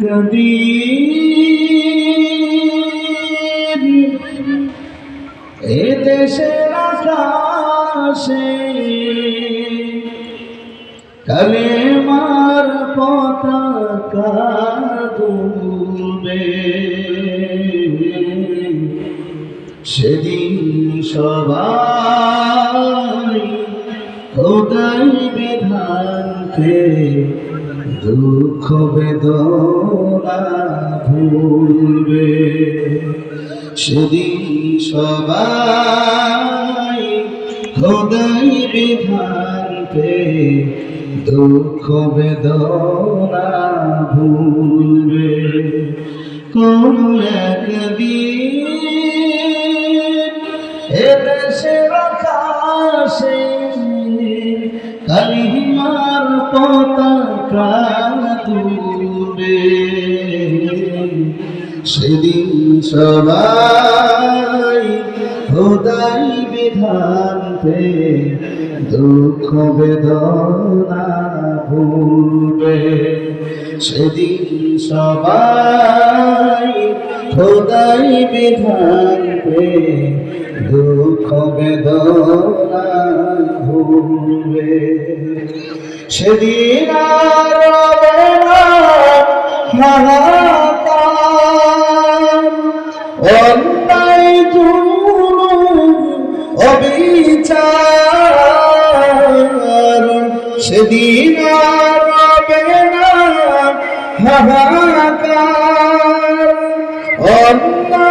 একদিন এ দেশের আকাশে কালেমার পতাকা দুলবে সেদিন সবাই খোদাই বিধানকে দুঃখ বেদনা ভুলবে। সেদিন সবাই খোদাই বিধানকে দুঃখ বেদনা ভুলবে। কোন একদিন এদেশের আকাশে কালিমার পতাকা তুলবে সেদিন সবাই খোদাই বিধান পে দুঃখ বেদনা ভুলবে। সেদিন সবাই খোদাই বিধান পে দুঃখ বেদনা ভুলবে। সেদিন আর অন্যায় অবিচার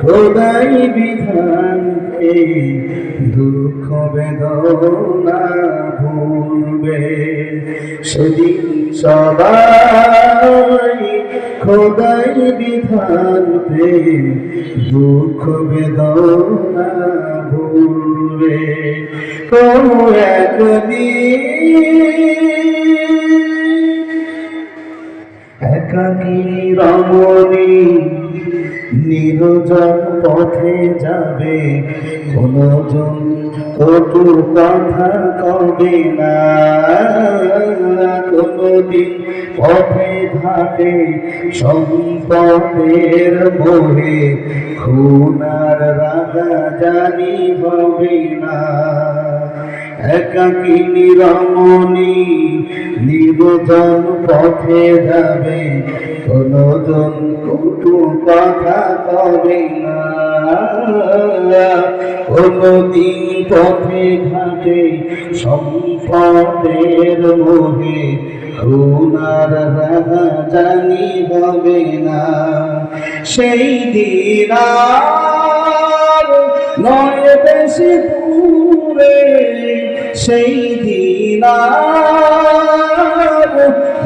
খোদাই বিধানকে দুঃখ বেদনা ভুলবে। সেদিন সবাই খোদাই বিধান দুঃখ বেদনা ভুলবে। কোন একদিন একাকী রমণী। নিরজন পথে যাবে, কোনজন কটু কথা কবে না। কোনদিন পথে ঘাটে সম্পদের মোহে, খুনার রাগা জানি হবে না। একাকিনী রমণী নির্জন পথে যাবে। কোনজন কটু কথা কবে না। কোনদিন পথে ঘাটে সম্পদের মোহে। খুনার রাহা জানি হবে না। সেই দিন নয় বেশি দূরে সেই দিন আর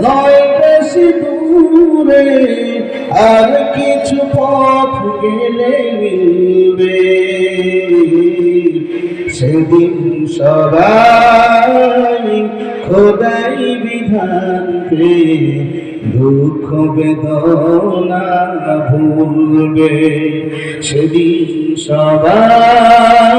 নয় বেশি দূরে আর কিছু পথ গেলে মিলবে। সেদিন সবাই খোদাই বিধানকে দুঃখ বেদনা ভুলবে। সেদিন সবাই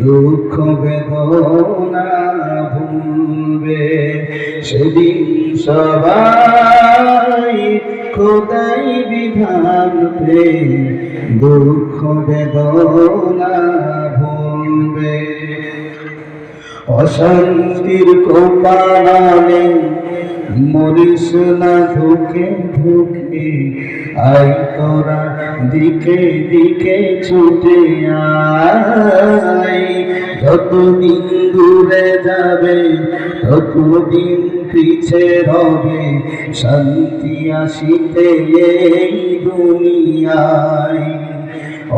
দুঃখ বেদনা ভুলবে। সেদিন সবাই খোদাই বিধান পে দুঃখ বেদনা ভুলবে। অশান্তির কোপালে মরিস না ধুকে ধুকে আই তোরা, দিকে দিকে ছুটে আয়। যতদিন দূরে যাবে, ততদিন পিছে রবে। শান্তি আসিতে এই দুনিয়ায়।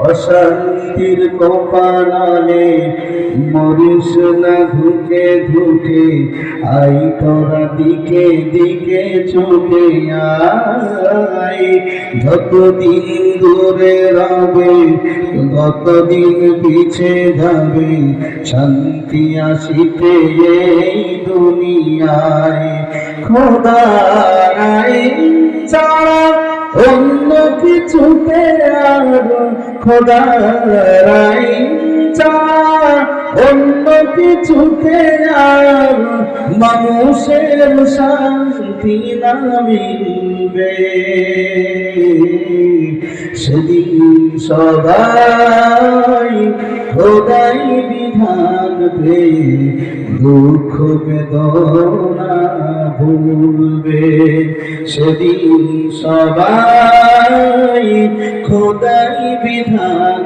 অশান্তির কোপালে মরিস না ধুকে ধুকে আই তোরা দিকে দিকে চলে আই যতদিন দূরে রবে, ততদিন পিছে যাবে। শান্তি আসিতে এই দুনিয়ায়। খোদারাই ছাড়া অন্য কিছুতে আর মানুষের শান্তি না সেদিন সবাই খোদাই বিধান দুঃখ বেদনা ভুলবে। সেদিন সবাই বিধান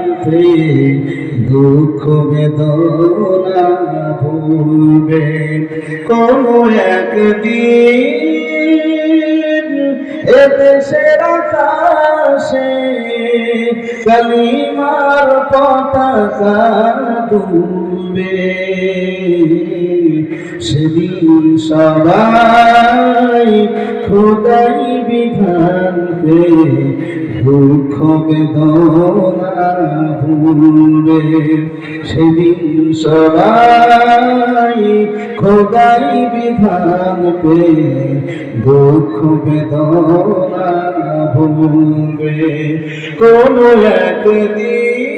দুঃখ বেদনা ভুলবে। কোনো একদিন এদেশের আকাশে কালিমার পতাকা দুলবে সেদিন সবাই খোদাই বিধান পে দুঃখ বেদনা ভুলবে। সেদিন সবাই খোদাই বিধান পে দুঃখ বেদনা ভুলবে। কোন একদিন